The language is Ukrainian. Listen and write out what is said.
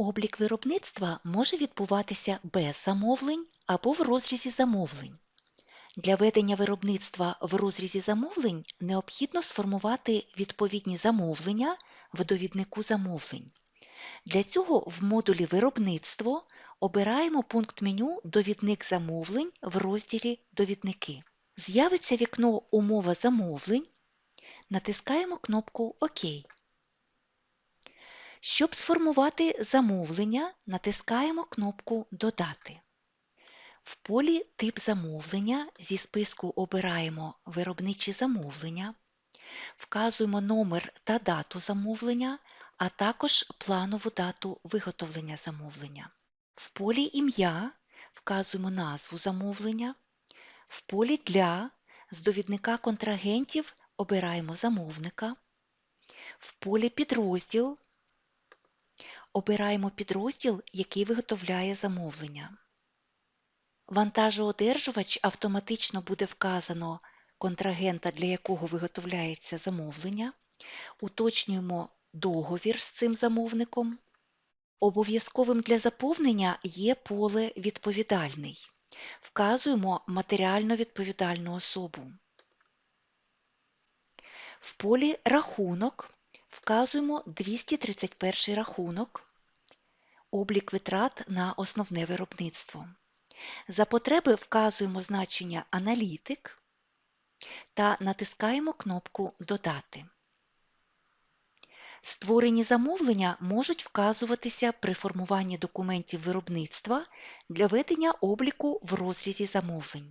Облік виробництва може відбуватися без замовлень або в розрізі замовлень. Для ведення виробництва в розрізі замовлень необхідно сформувати відповідні замовлення в довіднику замовлень. Для цього в модулі Виробництво обираємо пункт меню Довідник замовлень в розділі Довідники. З'явиться вікно Умова замовлень. Натискаємо кнопку ОК. Щоб сформувати замовлення, натискаємо кнопку Додати. В полі Тип замовлення зі списку обираємо Виробничі замовлення, вказуємо номер та дату замовлення, а також планову дату виготовлення замовлення. В полі Ім'я вказуємо назву замовлення. В полі Для з довідника контрагентів обираємо замовника. В полі Підрозділ обираємо підрозділ, який виготовляє замовлення. Вантажоодержувач автоматично буде вказано контрагента, для якого виготовляється замовлення. Уточнюємо договір з цим замовником. Обов'язковим для заповнення є поле Відповідальний. Вказуємо матеріально відповідальну особу. В полі Рахунок вказуємо 231 рахунок, облік витрат на основне виробництво. За потреби вказуємо значення Аналітик та натискаємо кнопку Додати. Створені замовлення можуть вказуватися при формуванні документів виробництва для ведення обліку в розрізі замовлень.